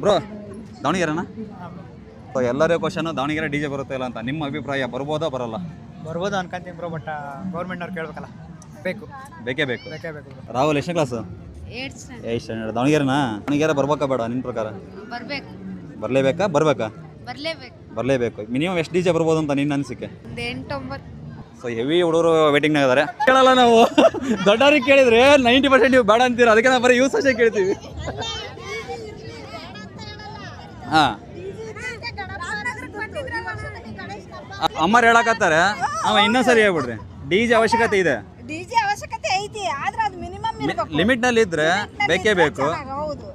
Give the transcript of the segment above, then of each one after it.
Bro ದಾವಣಗೆರೆನಾ? So ಎಲ್ಲರ question Davanagere D J ಬರುತ್ತೆ ಇಲ್ಲ ಅಂತ. ನಿಮ್ಮ ಅಭಿಪ್ರಾಯ ಬರ್ಬೋದಾ ಬರಲ್ಲ? ಬರ್ಬೋದು ಅನ್ಕೊಂತೀನಿ ಬ್ರೋ ಬಟ್ ಗೌರ್ಮೆಂಟ್ನವ್ರು ಕೇಳ್ಬೇಕಲ್ಲ. ಬೇಕು. ಬೇಕೇ ಬೇಕು. ಬೇಕೇ ಬೇಕು bro. ರಾಹುಲ್ ಎಷ್ಟನೇ ಕ್ಲಾಸ್ ಏಯ್ ಸ್ಟ್ಯಾಂಡರ್ಡ್ ದಾವಣಗೆರೆನಾ? ದಾವಣಗೆರೆ ಬರ್ಬೇಕಾ ಬೇಡ ನಿನ್ನ ಪ್ರಕಾರ? ಬರ್ಬೇಕು. ಬರಲೇಬೇಕಾ ಬರಬೇಕಾ? ಬರ್ಲೇಬೇಕು. ಬರಲೇಬೇಕು. ಮಿನಿಮಮ್ ಎಷ್ಟು ಡಿ ಜೆ ಬರ್ಬೋದು ಅಂತ ನಿನ್ನ ಅನಿಸಿಕೆ? ಒಂದು ಎಂಟೊಂಬತ್ತು. ಸೊ ಹೆವಿ ಹುಡುಗರು ವೇಟಿಂಗ್ನಾಗ ಇದಾರೆ. ಕೇಳಲ್ಲ ನಾವು. ದೊಡ್ಡವ್ರಿಗೆ ಕೇಳಿದ್ರೆ ನೈಂಟಿ ಪರ್ಸೆಂಟ್ ನೀವು ಬೇಡ ಅಂತೀರ? ಅದಕ್ಕೆ ನಾವು ಬರೀ ಯೂಸ್ ಅಷ್ಟೇ ಕೇಳ್ತೀವಿ. ಹಾಂ. ಅಮ್ಮರು ಹೇಳಕತ್ತಾರೆ. ಅವ ಇನ್ನೊಂದ್ಸರಿ ಹೇಳ್ಬಿಡ್ರಿ. ಡಿ ಜೆ ಅವಶ್ಯಕತೆ ಇದೆ. ಡಿಜೆ ಅವಶ್ಯಕತೆ ಐತಿ ಆದ್ರೆ ಅದು ಮಿನಿಮಮ್ ಇರಬೇಕು. ಲಿಮಿಟ್ನಲ್ಲಿ ಇದ್ರೆ ಬೇಕೇ ಬೇಕು. ಹೌದು.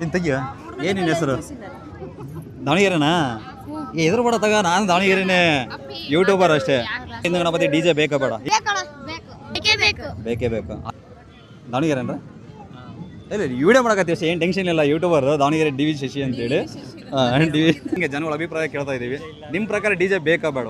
ನಿನ್ ತೆಗಿಯ? ಏನು ನಿನ್ನ ಹೆಸರು? ದಾವಣಗೆರೆನಾ? ಏ ಎದುರು ಬೇಡ ತಗ ನಾನು ದಾವಣಗೆರೆನೇ. ಯೂಟ್ಯೂಬರ್ ಅಷ್ಟೇ. ಇನ್ನು ಗಣಪತಿ ಡಿ ಜೆ ಬೇಕಾ ಬೇಡ. ಬೇಕೇ ಬೇಕು. ಬೇಕೇ ಬೇಕು. ದಾವಣಗೆರೆನ್ರ? ಇಲ್ಲ ವಿಡಿಯೋ ಮಾಡಕತ್ತೀವಿ ಅಷ್ಟೇ ಏನು ಟೆನ್ಷನ್ ಇಲ್ಲ YouTuber Davanagere D V Shashi ಅಂತೇಳಿ ಡಿ ವಿ ಹಿಂಗೆ ಜನಗಳ ಅಭಿಪ್ರಾಯ ಕೇಳ್ತಾ ಇದ್ದೀವಿ. ನಿಮ್ಮ ಪ್ರಕಾರ ಡಿ ಜೆ ಬೇಕಾ ಬೇಡ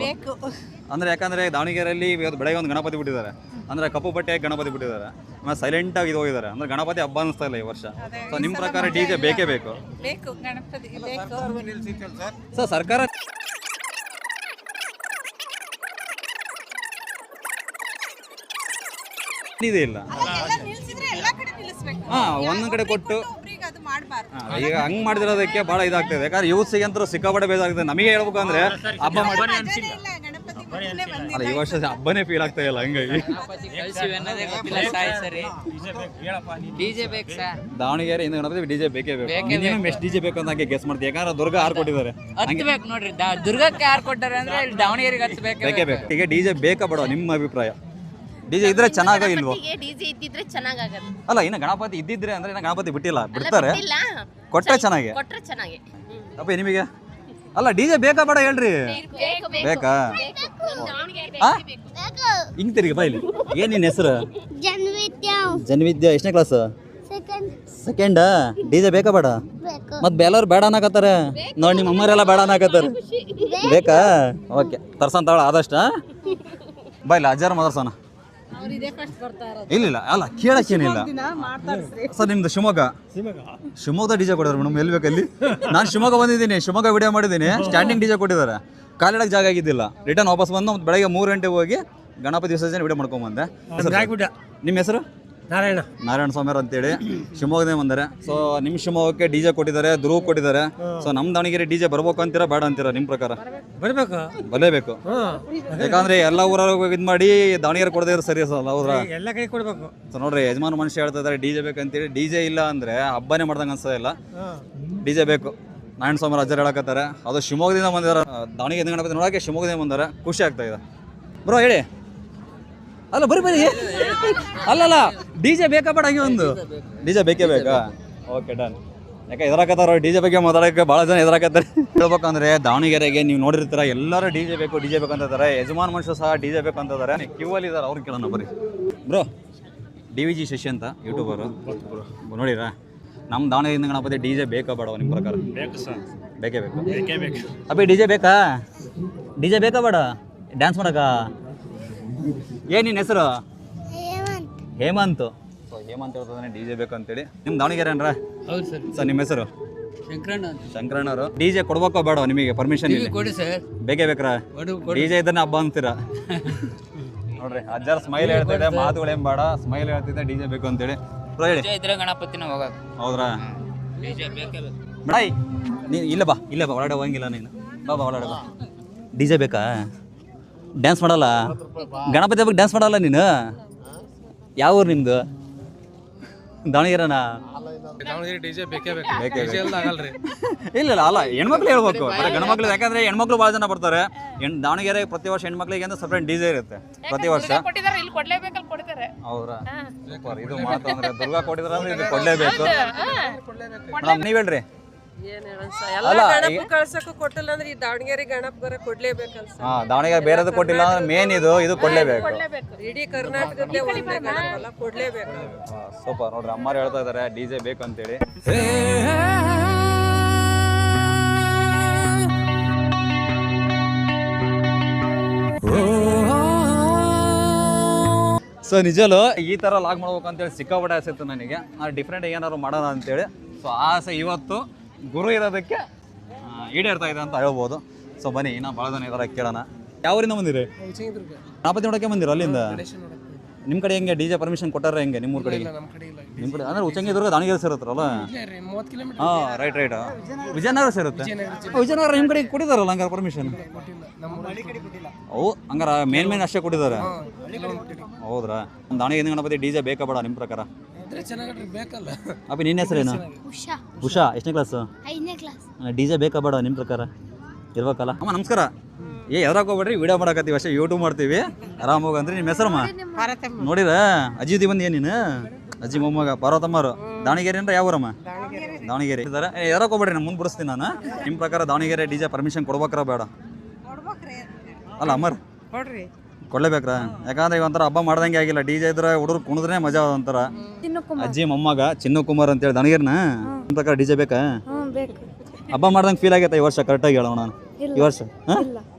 ಅಂದರೆ ಯಾಕಂದರೆ ದಾವಣಗೆರೆಯಲ್ಲಿ ಇವತ್ತು ಬೆಳಗ್ಗೆ ಒಂದು ಗಣಪತಿ ಬಿಟ್ಟಿದ್ದಾರೆ. ಅಂದರೆ ಕಪ್ಪು ಬಟ್ಟೆ ಗಣಪತಿ ಬಿಟ್ಟಿದ್ದಾರೆ. ಆಮೇಲೆ ಸೈಲೆಂಟಾಗಿ ಇದು ಹೋಗಿದ್ದಾರೆ. ಅಂದರೆ ಗಣಪತಿ ಹಬ್ಬ ಅನಿಸ್ತಾ ಇಲ್ಲ ಈ ವರ್ಷ. ಸೊ ನಿಮ್ಮ ಪ್ರಕಾರ ಡಿ ಜೆ ಬೇಕೇ ಬೇಕು? ಬೇಕು ಗಣಪತಿ ಬೇಕು. ಸರ್. ಸರ್ಕಾರ ಇದೆ ಇಲ್ಲ ಎಲ್ಲ ನಿಲ್ಸಿದ್ರೆ ಎಲ್ಲಾ ಕಡೆ ನಿಲ್ಲಿಸ್ಬೇಕು ಹಾ ಒಂದೊಂದ್ ಕಡೆ ಕೊಟ್ಟು. ಒಬ್ರಿಗೆ ಅದು ಮಾಡಬಾರ್ದು. ಈಗ ಹಂಗ್ ಮಾಡಿದಿರೋದಕ್ಕೆ ಬಹಳ ಇದಾಗ್ತದೆ. ಯಾಕಂದ್ರೆ ಯೂತ್ಸಿಗೆ ಅಂತೂ ಸಿಕ್ಕಾಪಟ್ಟೆ ಬೇಜಾಗ್ತದೆ ನಮಗೆ ಹೇಳ್ಬೇಕು ಅಂದ್ರೆ ಹಬ್ಬ ಮಾಡಿ ಅಲ್ಲ ಈ ವರ್ಷ ಹಬ್ಬನೇ ಫೀಲ್ ಆಗ್ತಾ ಇಲ್ಲ ಹಂಗಾಗಿ. ದಾವಣಗೆರೆ ಇಂದ ಗಣಪತಿ ಡಿಜೆ ಬೇಕೇ ಬೇಕು. ಮಿನಿಮಮ್ ಎಷ್ಟು ಡಿಜೆ ಬೇಕು ಅಂತ ಹಂಗೆ ಗೆಸ್ ಮಾಡ್ತೀವಿ ಯಾಕಂದ್ರೆ ದುರ್ಗ ಆರ್ ಕೊಟ್ಟಿದ್ದಾರೆ. ಹತ್ಬೇಕು ನೋಡ್ರಿ. ದುರ್ಗಕ್ಕೆ ಯಾರು ಕೊಟ್ಟಾರೆ ಅಂದ್ರೆ ದಾವಣಗೆರೆಗೆ ಹತ್ಬೇಕು ಬೇಕೇ ಬೇಕು ಈಗ ಡಿಜೆ ಬೇಕಾ ಬೇಡ ನಿಮ್ಮ ಅಭಿಪ್ರಾಯ? ಡಿಜೆ ಇದ್ರೆ ಚೆನ್ನಾಗ ಇಲ್ವೋ? ಡಿಜೆ ಇದ್ದಿದ್ರೆ ಅಲ್ಲ ಇನ್ನು ಗಣಪತಿ ಇದ್ದಿದ್ರೆ ಅಂದ್ರೆ ಇನ್ನು ಗಣಪತಿ ಬಿಟ್ಟಿಲ್ಲ ಬಿಡ್ತಾರೆ. ಇಲ್ಲ ಕೊಟ್ರೆ ಚೆನ್ನಾಗಿ. ಕೊಟ್ರೆ ಚೆನ್ನಾಗಿ. ಅಪ್ಪ ನಿಮಗೆ? ಅಲ್ಲ ಡಿಜೆ ಬೇಕಾ ಬೇಡ ಹೇಳ್ರಿ? ಬೇಕು? ಹಿಂಗ್ ತಿರುಗಿ ಬೈಲಿ ಏನ್ ನಿನ್ನ ಹೆಸರು? ಜನ್ವಿದ್ಯಾ. ಎಷ್ಟನೇ ಕ್ಲಾಸ್ ಸೆಕೆಂಡ್ ಡಿ ಜೆ ಬೇಕಾ ಬೇಡ? ಮತ್ ಬೇಲವ್ರು ಬೇಡ ಅನ್ನಕತ್ತಾರೆ. ನೋಡಿ ನಿಮ್ಮ ಅಮ್ಮರೆಲ್ಲ ಬೇಡ ಅನ್ನಕತ್ತಾರೆ. ಬೇಕಾ. ಓಕೆ ತರ್ಸಂತಾಳ ಆದಷ್ಟ ಬಾಯ್ಲ ಅಜ್ಜಾರ ಮದರ್ಸನ ಇಲ್ಲ ಇಲ್ಲ ಅಲ್ಲ ಕೇಳಕ್ಕೇನಿಲ್ಲ. ಸರ್ ನಿಮ್ದು ಶಿವಮೊಗ್ಗ? ಶಿವಮೊಗ್ಗದ ಡಿಜೆ ಕೊಡೋರು ಮೇಡಮ್ ಎಲ್ಲಿ ಬೇಕಲ್ಲಿ ನಾನು ಶಿವಮೊಗ್ಗ ಬಂದಿದ್ದೀನಿ ಶಿವಮೊಗ್ಗ ವಿಡಿಯೋ ಮಾಡಿದ್ದೀನಿ ಸ್ಟ್ಯಾಂಡಿಂಗ್ ಡಿಜೆ ಕೊಟ್ಟಿದ್ದಾರೆ. ಕಾಲಿಡಕ್ಕೆ ಜಾಗ ಆಗಿದ್ದಿಲ್ಲ. ರಿಟರ್ನ್ ವಾಪಸ್ ಬಂದು ಬೆಳಗ್ಗೆ ಮೂರು ಗಂಟೆಗೆ ಹೋಗಿ ಗಣಪತಿ ವಿಸರ್ಜನೆ ವಿಡಿಯೋ ಮಾಡ್ಕೊಂಬಂದೆ. ನಿಮ್ಮ ಹೆಸರು? ನಾರಾಯಣ. ನಾರಾಯಣ ಸ್ವಾಮಿಯವರು ಅಂತೇಳಿ ಶಿವಮೊಗ್ಗದೇ ಬಂದರೆ. ಸೊ ನಿಮ್ಮ ಶಿವಮೊಗ್ಗಕ್ಕೆ ಡಿ ಜೆ ಕೊಟ್ಟಿದ್ದಾರೆ ಧ್ರುವ ಕೊಟ್ಟಿದ್ದಾರೆ. ಸೊ ನಮ್ಮ ದಾವಣಗೆರೆ ಡಿ ಜೆ ಬರ್ಬೇಕು ಅಂತೀರಾ ಬೇಡ ಅಂತೀರಾ ನಿಮ್ಮ ಪ್ರಕಾರ? ಬರಬೇಕು? ಬರಲೇಬೇಕು. ಯಾಕಂದ್ರೆ ಎಲ್ಲ ಊರವ್ರಿಗೆ ಇದು ಮಾಡಿ ದಾವಣಗೆರೆ ಕೊಡದೇ ಇರೋ ಸರಿ ಸರ್ ಹೌದ್ರ? ಎಲ್ಲ ಕಡೆ ಕೊಡಬೇಕು. ಸೊ ನೋಡ್ರಿ ಯಜಮಾನ ಮನುಷ್ಯ ಹೇಳ್ತಾ ಇದ್ದಾರೆ ಡಿ ಜೆ ಬೇಕಂತೇಳಿ ಡಿ ಜೆ ಇಲ್ಲ ಅಂದರೆ ಹಬ್ಬನೇ ಮಾಡ್ದಂಗೆ ಅನ್ಸೋದಿಲ್ಲ ಡಿ ಜೆ ಬೇಕು. ನಾರಾಯಣ ಸ್ವಾಮಿ ರಾಜ್ಯ ಹೇಳಕತ್ತಾರೆ. ಅದು ಶಿವಮೊಗ್ಗದಿಂದ ಬಂದಿದ್ದಾರೆ. ದಾವಣಗೆರೆ ಗಣಪತಿ ನೋಡೋಕೆ ಶಿವಮೊಗ್ಗದಿಂದ ಬಂದಾರೆ. ಖುಷಿ ಆಗ್ತಾ ಇದೆ. ಬ್ರೋ ಹೇಳಿ. ಅಲ್ಲ ಬರಿ ಬರಿ ಅಲ್ಲಲ್ಲ ಡಿ ಜೆ ಬೇಕಾ ಬೇಡ ಹಂಗೆ ಒಂದು ಡಿ ಜೆ ಬೇಕೇ ಬೇಕಾ ಓಕೆ ಡನ್ ಯಾಕೆ ಎದುರಾಕತ್ತಾರ ಡಿ ಜೆ ಬಗ್ಗೆ ಮಾತಾಡೋಕ್ಕೆ ಭಾಳ ಜನ ಎದುರಾಕತ್ತಾರೆ ಹೇಳ್ಬೇಕಂದ್ರೆ ದಾವಣಗೆರೆಗೆ ನೀವು ನೋಡಿರ್ತೀರ ಎಲ್ಲರೂ ಡಿ ಜೆ ಬೇಕು ಡಿ ಜೆ ಬೇಕು ಅಂತಾರೆ ಇದ್ದಾರೆ ಯಜಮಾನ್ ಮನುಷ್ಯರು ಸಹ ಡಿ ಜೆ ಬೇಕು ಅಂತ ಇದ್ದಾರೆ ಕ್ಯೂ ಅಲ್ಲಿ ಇದ್ದಾರೆ ಅವ್ರು ಕೇಳೋಣ ಬರೀ bro D V G Shashi ಅಂತ ಯೂಟ್ಯೂಬರು ನೋಡಿರಾ ನಮ್ಮ ದಾವಣಗೆರೆಯಿಂದ ಗಣಪತಿ ಡಿ ಜೆ ಬೇಕಾ ಬೇಡ ನಿಮ್ಮ ಪ್ರಕಾರ ಬೇಕು ಸರ್ ಬೇಕೇ ಬೇಕು ಬೇಕೇ ಬೇಕು ಅಬ್ಬಿ ಡಿ ಜೆ ಬೇಕಾ ಡಿ ಜೆ ಬೇಕಾ ಬೇಡ ಡ್ಯಾನ್ಸ್ ಮಾಡಕ ಏನು ನಿನ್ನ ಹೆಸರು? ಹೇಮಂತ್. ಸೊ ಹೇಮಂತ್ ಹೇಳ್ತಾನೆ ಡಿ ಜೆ ಬೇಕು ಅಂತೇಳಿ ನಿಮ್ಮ ದಾವಣಗೆರೆ ಅನ್ರ ಹೌದು ಸರ್. ಸರ್ ನಿಮ್ಮ ಹೆಸರು? ಶಂಕರಣ್ಣ ಅಂತ. ಶಂಕರಣ್ಣವರು ಡಿ ಜೆ ಕೊಡ್ಬೇಕೋ ಬೇಡ ನಿಮಗೆ ಪರ್ಮಿಷನ್ ಇಲ್ಲಿ? ಕೊಡಿ ಸರ್. ಬೇಕೇ ಬೇಕ್ರಾ? ಕೊಡು ಡಿ ಜೆ ಇದನ್ನ ಹಬ್ಬ ಅಂತೀರಾ? ನೋಡ್ರಿ ಅಜ್ಜಾರ ಸ್ಮೈಲ್ ಹೇಳ್ತಿದೆ ಮಾತುಗಳೇನ್ ಬೇಡ ಸ್ಮೈಲ್ ಹೇಳ್ತಿದ್ದೆ ಡಿ ಜೆ ಬೇಕು ಅಂತೇಳಿ. ಬ್ರೋ ಹೇಳಿ. ಡಿಜೆ ಇದ್ರೆ ಗಣಪತಿನ ಹೌದ್ರಾ? ಡಿಜೆ ಬೇಕೇ ಬೇಕು. ಮೇಡಾಯ್ ನೀನು ಇಲ್ಲ ಬಾ ಇಲ್ಲ ಬಾ ಒಳಗಡೆ ಹೋಗಿಲ್ಲ ನೀನು. ಬಾ ಬಾ ಒಳಗಡೆ ಬಾ. ಡಿ ಜೆ ಬೇಕಾ? ಡ್ಯಾನ್ಸ್ ಮಾಡಲ್ಲ? ಗಣಪತಿ ಹಬ್ಬಕ್ಕೆ ಡ್ಯಾನ್ಸ್ ಮಾಡಲ್ಲ ನೀನು? ಯಾವ ಊರು ನಿಮ್ಮದು ದಾವಣಗೆರೆನಾ? ದಾವಣಗೆರೆ ಡಿಜೆ ಬೇಕೇ ಬೇಕು. ಡಿಜೆ ಎಲ್ಲ ಆಗಲ್ರಿ. ಇಲ್ಲ ಇಲ್ಲ ಅಲ್ಲ ಹೆಣ್ಮಕ್ಳು ಹೇಳ್ಬೇಕು. ಗಣಮಕ್ಳು ಯಾಕಂದ್ರೆ ಹೆಣ್ಮಕ್ಳು ಭಾಳ ಜನ ಬರ್ತಾರೆ. ಹೆಣ್ ದಾವಣಗೆರೆ ಪ್ರತಿ ವರ್ಷ ಹೆಣ್ಮಕ್ಳಿಗೆ ಅಂತ ಸಪ್ರೇಟ್ ಡಿ ಜೆ ಇರುತ್ತೆ. ಪ್ರತಿ ವರ್ಷ. ಕೊಡ್ತಾರೆ. ಹೌದಾ? ಸೂಪರ್. ಇದು ಮಾತು ಅಂದ್ರೆ ದುರ್ಗಾ ಕೊಟ್ಟಿದ್ರ ಅಂದ್ರೆ ಇದು ಕೊಡ್ಲೇಬೇಕು. ಮೇಡಮ್ ನೀವ್ ಹೇಳ್ರಿ. ಅಲ್ಲ ಕಳ್ಸಕ್ಕೂ ಕೊಟ್ಟಿಲ್ಲ ಅಂದ್ರೆ ಈ ದಾವಣಗೆರೆ ಬೇರೆ ಹಾ ದಾವಣಗೆರೆ ಬೇರೆದು ಕೊಟ್ಟಿಲ್ಲ ಅಂದ್ರೆ ಮೇನ್ ಇದು ಇದು ಕೊಡ್ಲೇಬೇಕು. ಇಡೀ ಕರ್ನಾಟಕ ಒಂದೇ ಗಣಪಲ್ಲ ಕೊಡ್ಲೇಬೇಕು. ಸೂಪರ್ ನೋಡ್ರಿ ಅಮ್ಮಾರು ಹೇಳ್ತಾ ಇದಾರೆ ಡಿ ಜೆ ಬೇಕು ಅಂತೇಳಿ. ಸೊ ನಿಜಲು ಈ ಥರ ಲಾಗ್ ಮಾಡ್ಬೇಕು ಅಂತೇಳಿ ಸಿಕ್ಕಾಪಟ್ಟೆ ಆಸೆ ಇತ್ತು ನನಗೆ. ನಾನು ಡಿಫ್ರೆಂಟ್ ಏನಾದ್ರು ಮಾಡೋಣ ಅಂತೇಳಿ. ಸೊ ಆಸೆ ಇವತ್ತು ಗುರು ಇರೋದಕ್ಕೆ ಈಡೇರ್ತಾ ಇದೆ ಅಂತ ಹೇಳ್ಬೋದು. ಸೊ ಬನ್ನಿ ಇನ್ನ ಭಾಳ ಜನ ಇದಾರೆ ಕೇಳೋಣ. ಯಾವ ಊರಿಂದ ಬಂದಿರಿ? ಗಣಪತಿ ನೋಡಕ್ಕೆ ಬಂದಿರ ಅಲ್ಲಿಂದ? ನಿಮ್ಮ ಕಡೆ ಹೆಂಗೆ? ಡಿ ಜೆ ಪರ್ಮಿಷನ್ ಕೊಟ್ಟಾರ ಹೆಂಗೆ ನಿಮ್ಮ ಕಡೆ ನಿಮ್ಮ ಕಡೆ ಅಂದ್ರೆ ಉಚ್ಚಂಗಿದುರ್ಗ ದಾವಣಗೆರೆ ಸೇರುತ್ತಲ್ಲ ಹಾಂ ರೈಟ್ ರೈಟ್ ವಿಜಯನಗರ ಸೇರುತ್ತೆ? ವಿಜಯನಗರ ನಿಮ್ಮ ಕಡೆ ಕೊಟ್ಟಿದಾರಲ್ಲ ಹಂಗಾರ ಪರ್ಮಿಷನ್ ಅವು ಹಂಗಾರ ಮೇನ್ ಮೇನ್ ಅಷ್ಟೇ ಕೊಟ್ಟಿದ್ದಾರೆ? ಹೌದ್ರಾ? ದಾವಣಗೆರೆ ಗಣಪತಿ ಡಿ ಜೆ ಬೇಕಾ ಬೇಡ ನಿಮ್ಮ ಪ್ರಕಾರ? ಬೇಕಲ್ಲ. ಅಪ್ಪಿ ನಿನ್ನ ಹೆಸರೇನು ಉಷಾ. ಉಷಾ. ಎಷ್ಟನೇ ಕ್ಲಾಸು ಐದನೇ ಕ್ಲಾಸ್ ಡಿ ಜೆ ಬೇಕಾ ಬೇಡ ನಿಮ್ಮ ಪ್ರಕಾರ? ಇರ್ಬೇಕಲ್ಲ. ಅಮ್ಮ ನಮಸ್ಕಾರ. ಏ ಯಾವ್ದಾಗ ಹೋಗ್ಬೇಡ್ರಿ ವಿಡಿಯೋ ಮಾಡಕತ್ತೀವಿ ಅಷ್ಟೇ ಯೂಟ್ಯೂಬ್ ಮಾಡ್ತೀವಿ. ಆರಾಮ್ ಹೋಗಂದ್ರೆ ನಿಮ್ ನಿಮ್ಮ ಹೆಸರಮ್ಮ ನೋಡಿರ? ಅಜ್ಜಿದಿ ಬಂದು ನೀನು? ಅಜ್ಜಿ ಮೊಮ್ಮಗ ಪಾರ್ವತಮ್ಮರು ದಾವಣಗೆರೆ ಅಂದ್ರೆ ಯಾವ ಊರಮ್ಮ? ದಾವಣಗೆರೆ. ಇದ್ದಾರೆ ಏ ಎದ್ರಾಗ ಹೋಗ್ಬೇಡ್ರಿ ನಾನು ಮುಂದೆ ಬರ್ಸ್ತೀನಿ ನಾನು. ನಿಮ್ಮ ಪ್ರಕಾರ ದಾವಣಗೆರೆ ಡಿಜೆ ಪರ್ಮಿಷನ್ ಕೊಡ್ಬೇಕಾರ ಬೇಡ? ಅಲ್ಲ ಅಮ್ಮರ್ ಕೊಡ್ರಿ. ಕೊಡ್ಲೇಬೇಕ್ರಾ? ಯಾಕಂದ್ರೆ ಒಂಥರ ಹಬ್ಬ ಮಾಡ್ದಂಗೆ ಆಗಿಲ್ಲ. ಡಿ ಜೆ ಇದ್ರೆ ಹುಡುಗರು ಕುಣಿದ್ರೆ ಮಜಾ ಒಂಥರ. ಅಜ್ಜಿ ಮೊಮ್ಮಗ ಚಿನ್ನು ಕುಮಾರ್ ಅಂತೇಳಿ ಹೇಳಿ ನಿಮ್ಮ ಪ್ರಕಾರ ಡಿ ಜೆ ಬೇಕಾ? ಹಬ್ಬ ಮಾಡ್ದಂಗೆ ಫೀಲ್ ಆಗೈತೆ ಈ ವರ್ಷ? ಕರೆಕ್ಟಾಗಿ ಹೇಳೋಣ ನಾನು. ಈ ವರ್ಷ?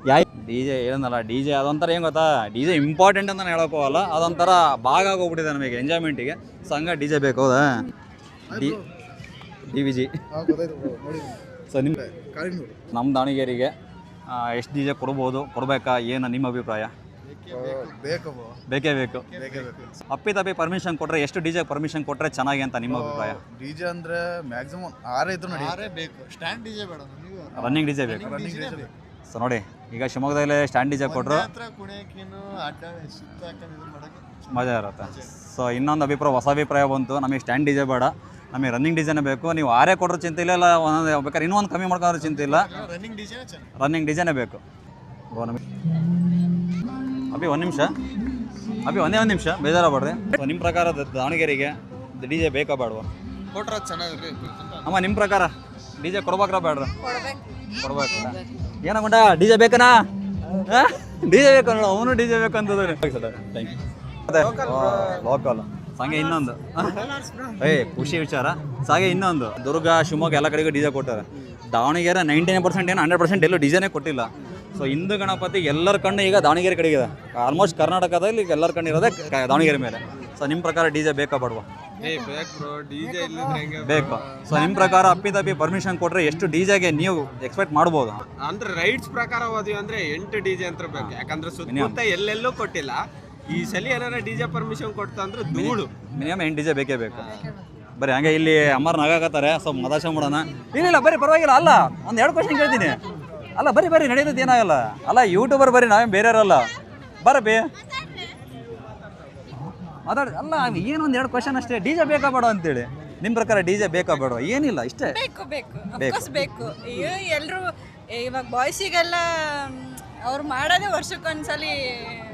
ಯಾ ಡಿ ಜೆ ಏನಲ್ಲ ಡಿ ಜೆ ಅದೊಂಥರ ಏನು ಗೊತ್ತಾ? ಡಿ ಜೆ ಇಂಪಾರ್ಟೆಂಟ್ ಅಂತ ನಾನು ಹೇಳೋಕ್ಕೋಗಲ್ಲ ಅದೊಂಥರ ಭಾಗ ಆಗೋಗ್ಬಿಟ್ಟಿದೆ ನಮಗೆ ಎಂಜಾಯ್ಮೆಂಟಿಗೆ ಸೊ ಹಂಗ ಡಿ ಜೆ ಬೇಕು ಹೌದಾ? D D V G. So ನಿಮ್ಮ ನಮ್ಮ ದಾವಣಗೆರೆಗೆ ಎಷ್ಟು ಡಿ ಜೆ ಕೊಡ್ಬೋದು ಕೊಡ್ಬೇಕಾ? ಏನು ನಿಮ್ಮ ಅಭಿಪ್ರಾಯ? ಬೇಕು ಬೇಕೇ ಬೇಕು ಬೇಕೇ ಬೇಕು. ಅಪ್ಪಿ ತಪ್ಪಿ ಪರ್ಮಿಷನ್ ಕೊಟ್ರೆ ಎಷ್ಟು ಡಿಜೆ ಪರ್ಮಿಷನ್ ಕೊಟ್ರೆ ಚೆನ್ನಾಗಿ ಅಂತ ನಿಮ್ಮ ಅಭಿಪ್ರಾಯ? ಡಿಜೆ ಅಂದ್ರೆ ಮ್ಯಾಕ್ಸಿಮಮ್ ಆರೇ ಇದ್ರು ನೋಡಿ ಆರೇ ಬೇಕು. ಸ್ಟ್ಯಾಂಡ್ ಡಿಜೆ ಬೇಡ ರನ್ನಿಂಗ್ ಡಿ ಬೇಕು. ರನ್ನಿಂಗ್ ಡಿಜೆ ಬೇಕು. ಸೊ ನೋಡಿ ಈಗ ಶಿವಮೊಗ್ಗದಲ್ಲಿ ಸ್ಟ್ಯಾಂಡ್ ಡಿಜೆ ಕೊಟ್ಟರು ಮಜಾ ಇರುತ್ತೆ. ಸೊ ಇನ್ನೊಂದು ಅಭಿಪ್ರಾಯ ಹೊಸ ಅಭಿಪ್ರಾಯ ಬಂತು. ನಮಗೆ ಸ್ಟ್ಯಾಂಡ್ ಡಿಜೆ ಬೇಡ. ನಮಗೆ ರನ್ನಿಂಗ್ ಡಿಜೆನೇ ಬೇಕು. ನೀವು ಆರೇ ಕೊಟ್ಟರು ಚಿಂತೆ ಇಲ್ಲ ಇಲ್ಲ ಒಂದೊಂದು ಬೇಕಾದ್ರೆ ಇನ್ನೊಂದು ಕಮ್ಮಿ ಮಾಡ್ಕೊಂಡ್ರೆ ಚಿಂತೆ ಇಲ್ಲ. ರನ್ನಿಂಗ್ ಡಿಸೈನ್ ರನ್ನಿಂಗ್ ಡಿಸೈನೇ ಬೇಕು. ಓ ನಮಗೆ ಅಭಿ ಒಂದು ನಿಮಿಷ. ಅಭಿ ಒಂದೇ ಒಂದು ನಿಮಿಷ ಬೇಜಾರಾಗ್ಬೇಡ್ರಿ ಸೊ ನಿಮ್ಮ ಪ್ರಕಾರ ದಾವಣಗೆರೆಗೆ ಡಿ ಜೆ ಬೇಕಾ ಬೇಡವಾ? ಕೊಟ್ರೆ ಚೆನ್ನಾಗಿ ಅಮ್ಮ ನಿಮ್ಮ ಪ್ರಕಾರ ಡಿ ಜೆ ಕೊಡ್ಬೇಕ್ರ ಬೇಡ್ರ? ಕೊಡ್ಬೇಕು. ಏನಗೊಂಡ ಡಿ ಜೆ ಬೇಕನಾ? ಡಿ ಜೆ ಬೇಕು ನೋಡು ಅವನು ಡಿ ಜೆ ಬೇಕು ಅಂತಂದ್ರೆ ಲೋಕಲ್ ಹಾಗೆ ಇನ್ನೊಂದು. ಏ ಖುಷಿ ವಿಚಾರ. ಸಾಗೆ ಹಾಗೆ ಇನ್ನೊಂದು. ದುರ್ಗ ಶಿವಮೊಗ್ಗ ಎಲ್ಲ ಕಡೆಗೂ ಡಿ ಜೆ ಕೊಟ್ಟಾರೆ. ದಾವಣಗೆರೆ ನೈಂಟಿ ನೈನ್ ಪರ್ಸೆಂಟ್ ಏನು ಹಂಡ್ರೆಡ್ ಪರ್ಸೆಂಟ್ ಎಲ್ಲೂ ಡಿ ಜೆನೇ ಕೊಟ್ಟಿಲ್ಲ. ಸೊ ಹಿಂದೂ ಗಣಪತಿ ಎಲ್ಲರ ಕಣ್ಣು ಈಗ ದಾವಣಗೆರೆ ಕಡೆಗಿದೆ ಆಲ್ಮೋಸ್ಟ್ ಕರ್ನಾಟಕದಲ್ಲಿ ಈಗ ಎಲ್ಲರ ಕಣ್ಣು ಇರೋದೇ ಕ- ದಾವಣಗೆರೆ ಮೇಲೆ. ಸೊ ನಿಮ್ಮ ಪ್ರಕಾರ ಡಿ ಜೆ ಬೇಕಾ ಬಡವ? ಬೇಕು ಬ್ರೋ ಡಿಜೆ ಇಲ್ಲಿದ್ರೆ ಹೆಂಗೆ ಬೇಕು. ಸೊ ನಿಮ್ಮ ಪ್ರಕಾರ ಅಪ್ಪಿ ತಪ್ಪಿ ಪರ್ಮಿಷನ್ ಕೊಟ್ಟರೆ ಎಷ್ಟು ಡಿ ಜೆಗೆ ನೀವು ಎಕ್ಸ್ಪೆಕ್ಟ್ ಮಾಡ್ಬೋದು? ಅಂದ್ರೆ ರೈಟ್ಸ್ ಪ್ರಕಾರ ಹೋದ್ವಿ ಅಂದ್ರೆ ಎಂಟು ಡಿಜೆ ಅಂತ ಬೇಕು. ಯಾಕಂದ್ರೆ ಸುತ್ತಮುತ್ತ ಎಲ್ಲೆಲ್ಲೂ ಕೊಟ್ಟಿಲ್ಲ. ಈ ಸಲ ಏನಾರ ಡಿಜೆ ಪರ್ಮಿಷನ್ ಕೊಡ್ತಾ ಅಂದ್ರೆ ಧೂಳು. ಮಿನಿಮಮ್ ಎಂಟು ಡಿ ಜೆ ಬೇಕೇ ಬೇಕು. ಬರೀ ಹಂಗೆ ಇಲ್ಲಿ ಅಮ್ಮರ್ ನಗಾಕತ್ತಾರೆ. ಸೊ ಮದಾಶ ಮಾಡೋಣ ಇಲ್ಲ ಇಲ್ಲ ಬರೀ ಪರವಾಗಿಲ್ಲ ಅಲ್ಲ. ಒಂದು ಎರಡು ಕ್ವಶನ್ ಕೇಳ್ತೀನಿ. ಅಲ್ಲ ಬರೀ ಬರೀ ನಡೆಯೋದು ಏನಾಗಲ್ಲ. ಅಲ್ಲ ಯೂಟ್ಯೂಬರ್ ಬರೀ ನಾವೇನು ಬೇರೆಯವರಲ್ಲ. ಬರ ಬೇ. ಮಾತಾಡಿ ಅಲ್ಲ ಏನು ಒಂದು ಎರಡು ಕ್ವಶನ್ ಅಷ್ಟೇ. ಡಿ ಜೆ ಬೇಕಾ ಬೇಡ ಅಂತೇಳಿ. ನಿಮ್ಮ ಪ್ರಕಾರ ಡಿ ಜೆ ಬೇಕಾ ಬೇಡ? ಏನಿಲ್ಲ ಇಷ್ಟೇ. ಬೇಕು ಬೇಕು. ಬೇಕು. ಅಫ್ಕೋರ್ಸ್ ಬೇಕು. ಈಗ ಎಲ್ಲರೂ ಇವಾಗ ಬಾಯ್ಸಿಗೆಲ್ಲ ಅವ್ರು ಮಾಡೋದೇ ವರ್ಷಕ್ಕೊಂದ್ಸಲಿ.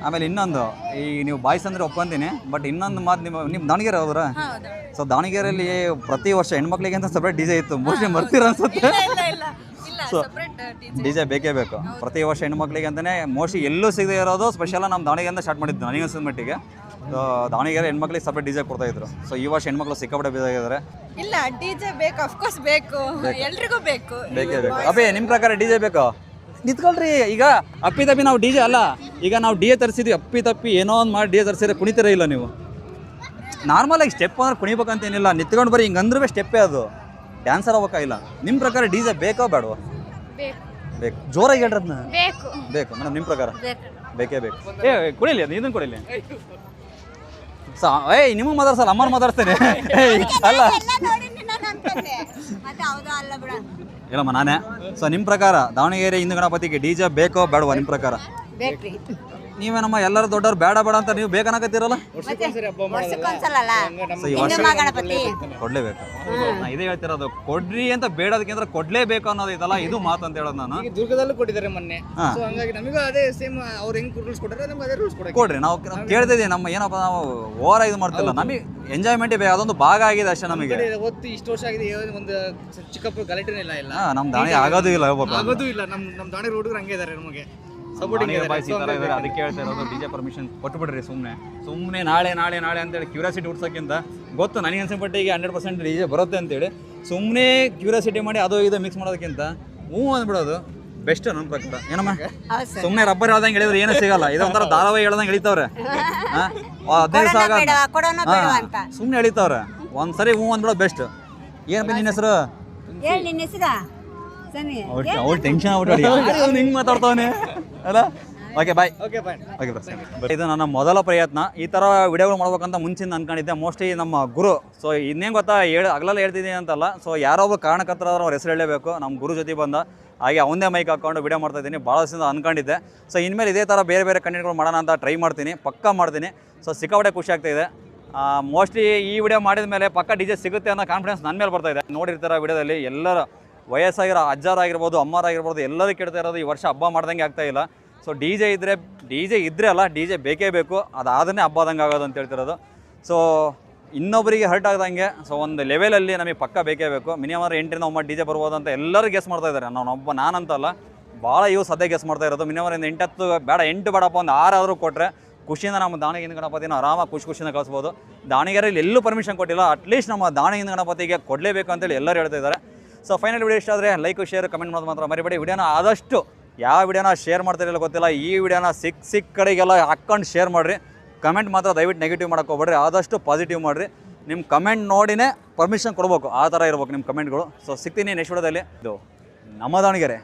ಆಮೇಲೆ ಇನ್ನೊಂದು ಈ ನೀವು ಬಾಯ್ಸ್ ಅಂದ್ರೆ ಒಪ್ಕೊಂತೀನಿ ಬಟ್ ಇನ್ನೊಂದು ಮಾತು ನಿಮ್ಮ ನಿಮ್ಮ ದಾವಣಗೆರೆ ಅವರ? ಸೊ ದಾವಣಗೆರೆಯಲ್ಲಿ ಪ್ರತಿ ವರ್ಷ ಹೆಣ್ಮಕ್ಳಿಗೆ ಅಂತ ಸಪ್ರೇಟ್ ಡಿ ಜೆ ಇತ್ತು ಮೋಸ್ಟ್ಲಿ ಬರ್ತೀರ ಅನ್ಸುತ್ತೆ? ಇಲ್ಲ ಇಲ್ಲ. ಸಪ್ರೇಟ್ ಡಿ ಜೆ ಬೇಕೇ ಬೇಕು. ಪ್ರತಿ ವರ್ಷ ಹೆಣ್ಮಕ್ಳಿಗೆ ಅಂತಲೇ ಮೋಸ್ಟ್ಲಿ ಎಲ್ಲೂ ಸಿಗದೆ ಇರೋದು ಸ್ಪೆಷಲ್ ನಮ್ಮ ದಾವಣಗೆರೆಯಿಂದ ಸ್ಟಾರ್ಟ್ ಮಾಡಿದ್ದು ನನಗೆ ಅನ್ಸಿದ ಮಟ್ಟಿಗೆ. ಸೊ ದಾವಣಗೆರೆ ಹೆಣ್ಮಕ್ಳಿಗೆ ಸಪ್ರೇಟ್ ಡಿ ಜೆ ಕೊಡ್ತಾ ಇದ್ರು. ಸೊ ಈ ವರ್ಷ ಹೆಣ್ಮಕ್ಳು ಸಿಕ್ಕಾಪಟ್ಟೆ ಬಿದ್ದಾಗಿದ್ದಾರೆ ಇಲ್ಲ ಡಿ ಜೆ ಬೇಕು ಅಫ್ಕೋರ್ಸ್ ಬೇಕು. ಎಲ್ರಿಗೂ ಬೇಕು. ಬೇಕೇ ಬೇಕು. ಅಬ್ಬೇ ನಿಮ್ಮ ಪ್ರಕಾರ ಡಿ ಜೆ ಬೇಕು? ನಿಂತ್ಕೊಳ್ರಿ ಈಗ ಅಪ್ಪಿ ತಪ್ಪಿ ನಾವು ಡಿ ಜೆ ಅಲ್ಲ. ಈಗ ನಾವು ಡಿ ಎ ತರಿಸಿದ್ವಿ ಅಪ್ಪಿ ತಪ್ಪಿ ಏನೋ ಒಂದು ಮಾಡಿ ಡಿ ಎ ತರಿಸಿದ್ರೆ ಕುಣಿತೀರ ಇಲ್ಲ ನೀವು. ನಾರ್ಮಲಾಗಿ ಸ್ಟೆಪ್ ಅಂದ್ರೆ ಕುಣಿಬೇಕಂತೇನಿಲ್ಲ. ನಿಂತ್ಕೊಂಡು ಬರೀ ಹಿಂಗೆ ಅಂದ್ರೆ ಸ್ಟೆಪ್ಪೇ ಅದು. ಡ್ಯಾನ್ಸರ್ ಇಲ್ಲ. ನಿಮ್ಮ ಪ್ರಕಾರ ಡಿ ಜೆ ಬೇಕೋ ಬೇಡವಾ? ಬೇಕು. ಬೇಕು. ಜೋರಾಗಿ ಹೇಳ್ರಿ ಅದನ್ನ ಬೇಕು. ಬೇಕು. ಮೇಡಮ್ ನಿಮ್ಮ ಪ್ರಕಾರ? ಬೇಕು. ಬೇಕೇ ಏ ಕುಡಿಲಿ ಅದು ಇದನ್ನು ಕುಡಿಲಿ. ಸಾ ಏಯ್ ನಿಮಗೆ ಮಾತಾಡ್ಸಲ್ಲ ಅಮ್ಮನ ಮಾತಾಡ್ತೇನೆ ಏಯ್, ಅಲ್ಲ. ಇಲ್ಲಮ್ಮ ನಾನೇ ಸೊ ನಿಮ್ಮ ಪ್ರಕಾರ ದಾವಣಗೆರೆ ಹಿಂದೂ ಗಣಪತಿಗೆ ಡಿ ಜೆ ಬೇಕೋ ಬೇಡವಾ ನಿಮ್ಮ ಪ್ರಕಾರ? ಬೇಕ್ರಿ ನೀವೇನಮ್ಮ ಎಲ್ಲರೂ ದೊಡ್ಡವ್ರು ಬೇಡ ಬೇಡ ಅಂತ ನೀವು ಬೇಕನ್ನಕತ್ತೀರಲ್ಲ ಕೊಡ್ಲೇಬೇಕು. ನಾ ಇದೇ ಹೇಳ್ತಿರೋದು ಕೊಡ್ರಿ ಅಂತ ಬೇಡೋದಕ್ಕಿಂತ ಕೊಡ್ಲೇಬೇಕು ಅನ್ನೋದು ಇದಲ್ಲ ಇದು ಮಾತು ಅಂತ ಹೇಳೋದು ನಾನು. ದುರ್ಗದಲ್ಲೂ ಕೊಟ್ಟಿದ್ದಾರೆ ಮೊನ್ನೆ. ಸೊ ಹಂಗಾಗಿ ನಮಗೂ ಅದೇ ಸೇಮ್ ಅವ್ರು ಹೆಂಗ್ ರೂಲ್ಸ್ ಕೊಟ್ಟರೆ ನಮ್ಗೆ ಅದೇ ರೂಲ್ಸ್ ಕೊಡಕ್ಕೆ. ಕೊಡ್ರಿ ನಾವು ನಾವು ಕೇಳ್ತಿದ್ದೀವಿ ನಮ್ಮ ಏನಪ್ಪ ನಾವು ಓವರ್ ಇದು ಮಾಡ್ತಿಲ್ಲ. ನಮಗೆ ಎಂಜಾಯ್ಮೆಂಟ್ ಬೇಕು ಅದೊಂದು ಭಾಗ ಆಗಿದೆ ಅಷ್ಟೇ ನಮಗೆ. ಒತ್ತು ಹೊತ್ತು ಇಷ್ಟು ವರ್ಷ ಆಗಿದೆ ಒಂದು ಚಿಕ್ಕಪ್ಪ ಗಲಾಟೆನೇ ಇಲ್ಲ ಇಲ್ಲ. ನಮ್ಮ ನಮ್ ದಾಣಿ ಆಗೋದು ಇಲ್ಲ ಆಗೋದು ಇಲ್ಲ ನಮ್ಮ ನಮ್ಮ ದಾಣಿ ಹುಡುಗರು ಹಂಗೆ ಇದ್ದಾರೆ ನಮಗೆ. ಸಪೋರ್ಟಿಂಗ್ ಈ ಥರ ಇದ್ದಾರೆ. ಅದಕ್ಕೆ ಹೇಳ್ತಾ ಇರೋದು ಡಿ ಜೆ ಪರ್ಮಿಷನ್ ಕೊಟ್ಬಿಡ್ರಿ ಸುಮ್ಮನೆ ಸುಮ್ಮನೆ ನಾಳೆ ನಾಳೆ ನಾಳೆ ಅಂತೇಳಿ ಕ್ಯೂರಿಯಾಸಿಟಿ ಹುಡ್ಸೋಕ್ಕಿಂತ ಗೊತ್ತು ನನಗೆ ಅನ್ಸಿಪಟ್ಟಿಗೆ ಹಂಡ್ರೆಡ್ ಪರ್ಸೆಂಟ್ ಡಿ ಜೆ ಬರುತ್ತೆ ಅಂತೇಳಿ. ಸುಮ್ಮನೆ ಕ್ಯೂರಿಯಾಸಿಟಿ ಮಾಡಿ ಅದು ಇದು ಮಿಕ್ಸ್ ಮಾಡೋದಕ್ಕಿಂತ ಹ್ಞೂ ಅಂದ್ಬಿಡೋದು ಬೆಸ್ಟ್ ನನ್ನ ಪ್ರಕಾರ. ಏನಮ್ಮ? ಸುಮ್ಮನೆ ರಬ್ಬರ್ ಹೇಳ್ದಂಗೆ ಹೇಳಿದ್ರೆ ಏನೂ ಸಿಗಲ್ಲ. ಇದು ಒಂಥರ ಧಾರಾವಾಹಿ ಹೇಳ್ದಂಗೆ ಎಳಿತಾವ್ರೆ. ಹದಿನೈದು ಸಾವಿರ ಸುಮ್ಮನೆ ಎಳಿತಾವ್ರೆ. ಒಂದ್ಸರಿ ಹ್ಞೂ ಅಂದ್ಬಿಡೋದು ಬೆಸ್ಟ್ ಏನಪ್ಪ ನಿನ್ನ ಹೆಸರು? ಅವ್ರು ಟೆನ್ಷನ್ ಆಗ್ಬಿಟ್ಟು ಹಿಂಗೆ ಮಾತಾಡ್ತಾವನೆ? ಅಲ್ಲ? Okay bye okay bye okay bros ಇದು ನನ್ನ ಮೊದಲ ಪ್ರಯತ್ನ. ಈ ಥರ ವಿಡಿಯೋಗಳು ಮಾಡ್ಬೇಕಂತ ಮುಂಚಿನ ಅನ್ಕೊಂಡಿದ್ದೆ. ಮೋಸ್ಟ್ಲಿ ನಮ್ಮ ಗುರು. ಸೊ ಇನ್ನೇನು ಗೊತ್ತಾ? ಹೇಳಿ ಹಗಲೆಲ್ಲ ಹೇಳ್ತಿದ್ದೀನಿ ಅಂತಲ್ಲ. ಸೊ ಯಾರೊಬ್ಬ ಕಾರಣಕರ್ತರಾದ್ರೆ ಅವ್ರ ಹೆಸರು ಹೇಳಲೇಬೇಕು. ನಮ್ಮ ಗುರು ಜೊತೆ ಬಂದ. ಹಾಗೆ ಅವನೇ ಮೈಕ್ ಹಾಕೊಂಡು ವಿಡಿಯೋ ಮಾಡ್ತಾ ಇದ್ದೀನಿ. ಭಾಳ ದಿವಸದಿಂದ ಅನ್ಕೊಂಡಿದ್ದೆ. ಸೊ ಇನ್ಮೇಲೆ ಇದೇ ಥರ ಬೇರೆ ಬೇರೆ ಕಂಟೆಂಟ್ಗಳು ಮಾಡೋಣ ಅಂತ ಟ್ರೈ ಮಾಡ್ತೀನಿ. ಪಕ್ಕಾ ಮಾಡ್ತೀನಿ. ಸೊ ಸಿಕ್ಕಾಪಟ್ಟೆ ಖುಷಿ ಆಗ್ತಾ ಇದೆ. ಮೋಸ್ಟ್ಲಿ ಈ ವಿಡಿಯೋ ಮಾಡಿದ ಮೇಲೆ ಪಕ್ಕ ಡಿಜೆ ಸಿಗುತ್ತೆ ಅನ್ನೋ ಕಾನ್ಫಿಡೆನ್ಸ್ ನನ್ನ ಮೇಲೆ ಬರ್ತಾ ಇದೆ. ನೋಡಿರ್ತಾರೆ ವಿಡಿಯೋದಲ್ಲಿ ಎಲ್ಲರ. ವಯಸ್ಸಾಗಿರೋ ಅಜ್ಜಾರಾಗಿರ್ಬೋದು, ಅಮ್ಮರಾಗಿರ್ಬೋದು, ಎಲ್ಲರೂ ಕೆಡ್ತಾ ಇರೋದು ಈ ವರ್ಷ ಹಬ್ಬ ಮಾಡ್ದಂಗೆ ಆಗ್ತಾ ಇಲ್ಲ. ಸೊ ಡಿ ಜೆ ಇದ್ದರೆ ಡಿ ಜೆ ಇದ್ದರೆ ಅಲ್ಲ ಡಿ ಜೆ ಬೇಕೇ ಬೇಕು ಅದಾದನೇ ಹಬ್ಬ ಆದಂಗೆ ಆಗೋದು ಅಂತ ಹೇಳ್ತಿರೋದು. ಸೊ ಇನ್ನೊಬ್ಬರಿಗೆ ಹರ್ಟ್ ಆಗ್ದಂಗೆ ಸೊ ಒಂದು ಲೆವೆಲಲ್ಲಿ ನಮಗೆ ಪಕ್ಕ ಬೇಕೇ ಬೇಕು. ಮಿನಿಮಮ್ ಎಂಟರಿಂದ ಒಮ್ಮೆ ಡಿ ಜೆ ಬರ್ಬೋದು ಅಂತ ಎಲ್ಲರೂ ಗೆಸ್ ಮಾಡ್ತಾ ಇದ್ದಾರೆ. ನಾನು ಒಬ್ಬ, ನಾನಂತಲ್ಲ ಭಾಳ ಇವು ಸದ್ಯ ಗೆಸ್ ಮಾಡ್ತಾ ಇರೋದು. ಮಿನಿಮಮ್ ಎಂಟತ್ತು, ಬೇಡ, ಎಂಟು ಬೇಡಪ್ಪ, ಒಂದು ಆರಾದರೂ ಕೊಟ್ಟರೆ ಖುಷಿಯಿಂದ ನಮ್ಮ ದಾವಣಗೆರೆ ಗಣಪತಿನ ಆರಾಮಾಗಿ ಖುಷಿ ಖುಷಿಯಿಂದ ಕಳಿಸ್ಬೋದು. ದಾವಣಗೆರೆಯಲ್ಲಿ ಎಲ್ಲೂ ಪರ್ಮಿಷನ್ ಕೊಟ್ಟಿಲ್ಲ ಅಟ್ಲೀಸ್ಟ್ ನಮ್ಮ ದಾವಣಗೆರೆ ಗಣಪತಿಗೆ ಕೊಡಲೇಬೇಕು ಅಂತೇಳಿ ಎಲ್ಲರೂ ಹೇಳ್ತಾ ಇದ್ದಾರೆ. ಸೊ ಫೈನಲ್ ವಿಡಿಯೋ ಇಷ್ಟ ಆದರೆ ಲೈಕ್ ಶೇರ್ ಕಮೆಂಟ್ ಮಾಡೋದು ಮಾತ್ರ ಮರಿಬೇಡಿ. ವಿಡಿಯೋನ ಆದಷ್ಟು ಯಾವ ವಿಡಿಯೋನ ಶೇರ್ ಮಾಡ್ತಿರಲಿಲ್ಲ ಗೊತ್ತಿಲ್ಲ, ಈ ವಿಡಿಯೋನ ಸಿಕ್ಕ ಸಿಕ್ಕ ಕಡೆಗೆಲ್ಲ ಹಾಕ್ಕೊಂಡು ಶೇರ್ ಮಾಡಿರಿ. ಕಮೆಂಟ್ ಮಾತ್ರ ದಯವಿಟ್ಟು ನೆಗೆಟಿವ್ ಮಾಡೋಕೆ ಹೋಗ್ಬೇಡ್ರಿ. ಆದಷ್ಟು ಪಾಸಿಟಿವ್ ಮಾಡಿರಿ. ನಿಮ್ಮ ಕಮೆಂಟ್ ನೋಡಿನೇ ಪರ್ಮಿಷನ್ ಕೊಡ್ಬೇಕು. ಆ ಥರ ಇರ್ಬೇಕು ನಿಮ್ಮ ಕಮೆಂಟ್ಗಳು ಸೊ ಸಿಗ್ತೀನಿ ನೆಕ್ಸ್ಟ್ ವಿಡಿಯೋದಲ್ಲಿ ಇದು ನಮ್ಮ ದಾವಣಗೆರೆ